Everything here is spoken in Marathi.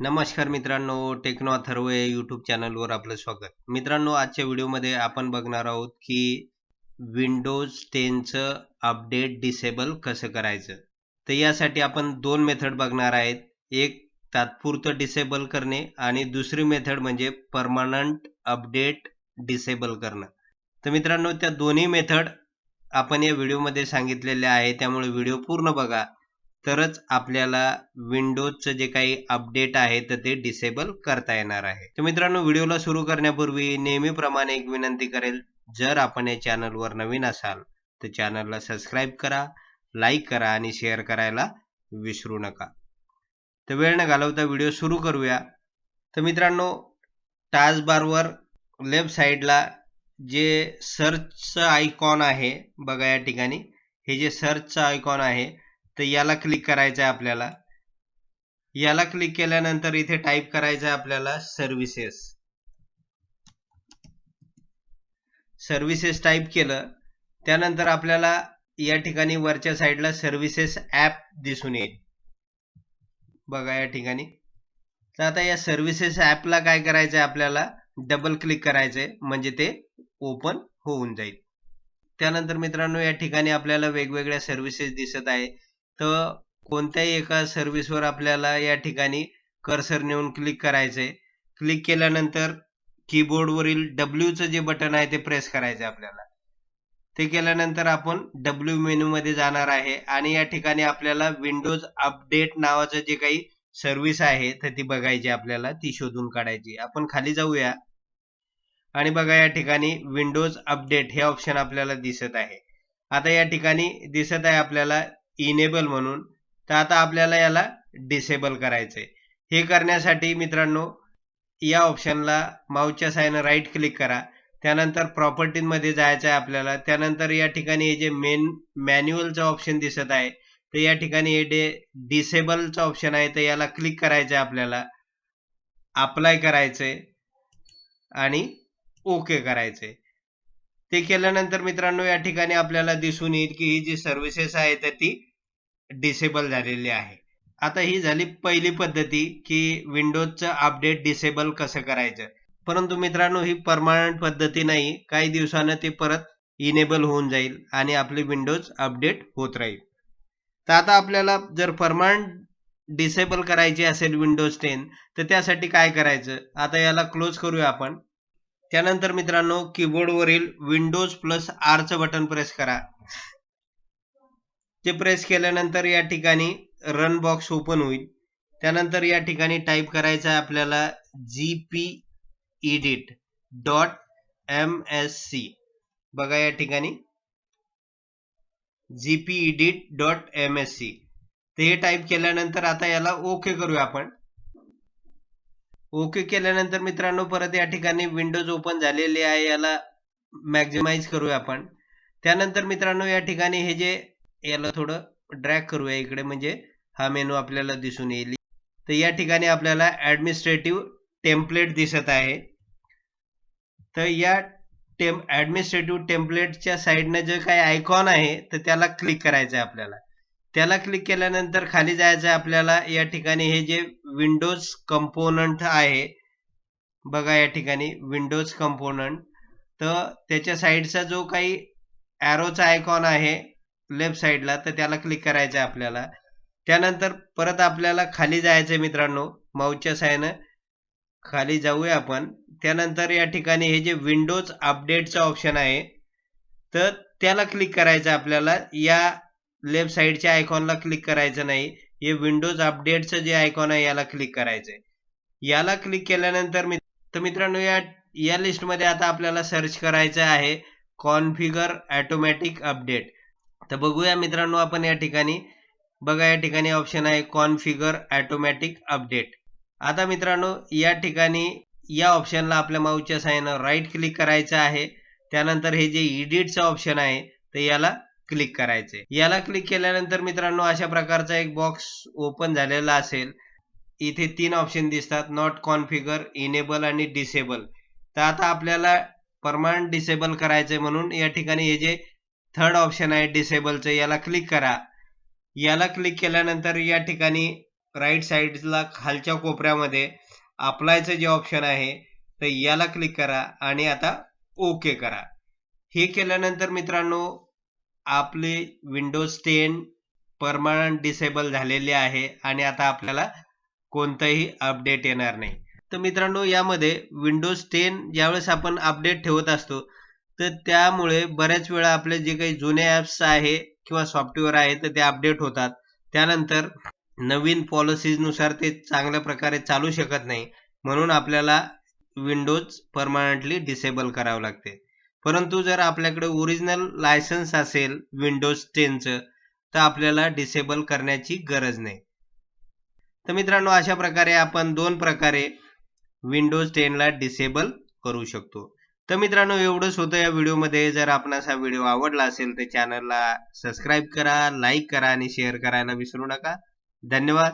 नमस्कार मित्रांनो टेक्नो अथर्व या यूट्यूब चॅनलवर आपलं स्वागत. मित्रांनो आजच्या व्हिडिओमध्ये आपण बघणार आहोत की विंडोज टेनचं अपडेट डिसेबल कसं करायचं. तर यासाठी आपण दोन मेथड बघणार आहेत. एक तात्पुरतं डिसेबल करणे आणि दुसरी मेथड म्हणजे परमानंट अपडेट डिसेबल करणं. तर मित्रांनो त्या दोन्ही मेथड आपण या व्हिडिओमध्ये सांगितलेल्या आहे त्यामुळे व्हिडिओ पूर्ण बघा. तरच आपल्याला विंडोजचं जे काही अपडेट आहे तर ते डिसेबल करता येणार आहे. तर मित्रांनो व्हिडिओला सुरू करण्यापूर्वी नेहमीप्रमाणे एक विनंती करेल जर आपण या चॅनलवर नवीन असाल तर चॅनलला सबस्क्राईब करा लाईक करा आणि शेअर करायला विसरू नका. तर वेळ न घालवता व्हिडिओ सुरू करूया. तर मित्रांनो टास्कबारवर लेफ्ट साईडला जे सर्चचं आयकॉन आहे बघा या ठिकाणी हे जे सर्चचं आयकॉन आहे तर याला क्लिक करायचं आहे आपल्याला. याला क्लिक केल्यानंतर इथे टाईप करायचं आहे आपल्याला सर्व्हिसेस सर्व्हिसेस टाईप केलं त्यानंतर आपल्याला या ठिकाणी वरच्या साईडला सर्व्हिसेस ॲप दिसून येईल. बघा या ठिकाणी. तर आता या सर्व्हिसेस ॲपला काय करायचं आहे आपल्याला? डबल क्लिक करायचं आहे म्हणजे ते ओपन होऊन जाईल. त्यानंतर मित्रांनो या ठिकाणी आपल्याला वेगवेगळ्या सर्व्हिसेस दिसत आहे. तर कोणत्याही एका सर्व्हिसवर आपल्याला या ठिकाणी कर्सर नेऊन क्लिक करायचंय. क्लिक केल्यानंतर कीबोर्डवरील डब्ल्यूचं जे बटन आहे ते प्रेस करायचं आपल्याला. ते केल्यानंतर आपण डब्ल्यू मेनूमध्ये जाणार आहे आणि या ठिकाणी आपल्याला विंडोज अपडेट नावाचं जे काही सर्व्हिस आहे तर ती बघायची आपल्याला ती शोधून काढायची. आपण खाली जाऊया. आणि बघा या ठिकाणी विंडोज अपडेट हे ऑप्शन आपल्याला दिसत आहे. आता या ठिकाणी दिसत आहे आपल्याला इनेबल म्हणून. तर आता आपल्याला याला डिसेबल करायचंय. हे करण्यासाठी मित्रांनो या ऑप्शनला माऊसच्या साहाय्यानं राईट क्लिक करा. त्यानंतर प्रॉपर्टीमध्ये जायचं आहे आपल्याला. त्यानंतर या ठिकाणी हे जे मेन मॅन्युअलचं ऑप्शन दिसत आहे तर या ठिकाणी हे डे डिसेबलचं ऑप्शन आहे तर याला क्लिक करायचं आहे आपल्याला. अप्लाय करायचंय आणि ओके करायचंय. ते केल्यानंतर मित्रांनो या ठिकाणी आपल्याला दिसून येईल की ही जी सर्व्हिसेस आहे तर ती डिसेबल झालेली आहे. आता ही झाली पहिली पद्धती की विंडोजचं अपडेट डिसेबल कसं करायचं? परंतु मित्रांनो ही परमानंट पद्धती नाही. काही दिवसानं ते परत इनेबल होऊन जाईल आणि आपली विंडोज अपडेट होत राहील. तर आता आपल्याला जर परमानंट डिसेबल करायची असेल विंडोज टेन तर त्यासाठी काय करायचं? आता याला क्लोज करूया आपण. त्यानंतर मित्रांनो कीबोर्डवरील विंडोज प्लस आरचं बटन प्रेस करा. ते प्रेस केल्यानंतर या ठिकाणी रन बॉक्स ओपन होईल. त्यानंतर या ठिकाणी टाईप करायचं आहे आपल्याला G P edit dot M S C बघा या ठिकाणी. G P edit dot M S C ते हे टाईप केल्यानंतर आता याला ओके करूया आपण. ओके केल्यानंतर मित्रांनो परत या ठिकाणी विंडोज ओपन झालेले आहे. याला मॅक्झिमाइज करूया आपण. त्यानंतर मित्रांनो या ठिकाणी हे जे याला थोडं ड्रॅग करूया इकडे. म्हणजे हा मेनू आपल्याला दिसून येईल. तर या ठिकाणी आपल्याला ऍडमिनिस्ट्रेटिव्ह टेम्पलेट दिसत आहे. तर या टेम ऍडमिनिस्ट्रेटिव्ह टेम्पलेटच्या साईडनं जे काही आयकॉन आहे तर त्याला क्लिक करायचं आहे आपल्याला. त्याला क्लिक केल्यानंतर खाली जायचं आहे आपल्याला या ठिकाणी हे जे विंडोज कंपोनंट आहे. बघा या ठिकाणी विंडोज कंपोनंट तर त्याच्या साईडचा जो काही ॲरोचा आयकॉन आहे लेफ्ट साईडला तर त्याला क्लिक करायचं आहे आपल्याला. त्यानंतर परत आपल्याला खाली जायचं आहे मित्रांनो माऊच्या सायनं खाली जाऊया आपण. त्यानंतर या ठिकाणी हे जे विंडोज अपडेटचं ऑप्शन आहे तर त्याला क्लिक करायचं आपल्याला. या लेफ्ट साईडच्या आयकॉनला क्लिक करायचं नाही. हे विंडोज अपडेटचं जे आयकॉन आहे याला क्लिक करायचंय. याला क्लिक केल्यानंतर तर मित्रांनो या या लिस्टमध्ये आता आपल्याला सर्च करायचं आहे कॉन्फिगर ऑटोमॅटिक अपडेट तर बघूया मित्रांनो आपण या ठिकाणी बघा या ठिकाणी ऑप्शन आहे कॉन्फिगर ऑटोमॅटिक अपडेट आता मित्रांनो या ठिकाणी या ऑप्शनला आपल्या माऊच्या साहाय्यानं राईट क्लिक करायचं आहे. त्यानंतर हे जे इडिटचं ऑप्शन आहे तर याला क्लिक करायचे. याला क्लिक केल्यानंतर मित्रांनो अशा प्रकारचा एक बॉक्स ओपन झालेला असेल. इथे तीन ऑप्शन दिसतात. नॉट कॉन्फिगर इनेबल आणि डिसेबल तर आता आपल्याला परमानंट डिसेबल करायचे म्हणून या ठिकाणी हे जे थर्ड ऑप्शन आहे डिसेबलचं याला क्लिक करा. याला क्लिक केल्यानंतर या ठिकाणी राईट साईडला खालच्या कोपऱ्यामध्ये अप्लायचं जे ऑप्शन आहे तर याला क्लिक करा आणि आता ओके करा. हे केल्यानंतर मित्रांनो आपले विंडोज टेन परमानंट डिसेबल झालेले आहे आणि आता आपल्याला कोणतंही अपडेट येणार नाही. तर मित्रांनो यामध्ये विंडोज टेन ज्यावेळेस आपण अपडेट ठेवत असतो तर त्यामुळे बऱ्याच वेळा आपले जे काही जुने ॲप्स आहे किंवा सॉफ्टवेअर आहे तर ते अपडेट होतात. त्यानंतर नवीन पॉलिसीजनुसार ते चांगल्या प्रकारे चालू शकत नाही. म्हणून आपल्याला विंडोज परमानंटली डिसेबल करावं लागते. परंतु जर आपल्याकडे ओरिजिनल लायसन्स असेल विंडोज टेनचं तर आपल्याला डिसेबल करण्याची गरज नाही. तर मित्रांनो अशा प्रकारे आपण दोन प्रकारे विंडोज टेनला डिसेबल करू शकतो. तर मित्रांनो एवढंच होतं या व्हिडिओमध्ये. जर आपणास हा व्हिडिओ आवडला असेल तर चॅनलला सबस्क्राईब करा लाईक करा आणि शेअर करायला विसरू नका. धन्यवाद.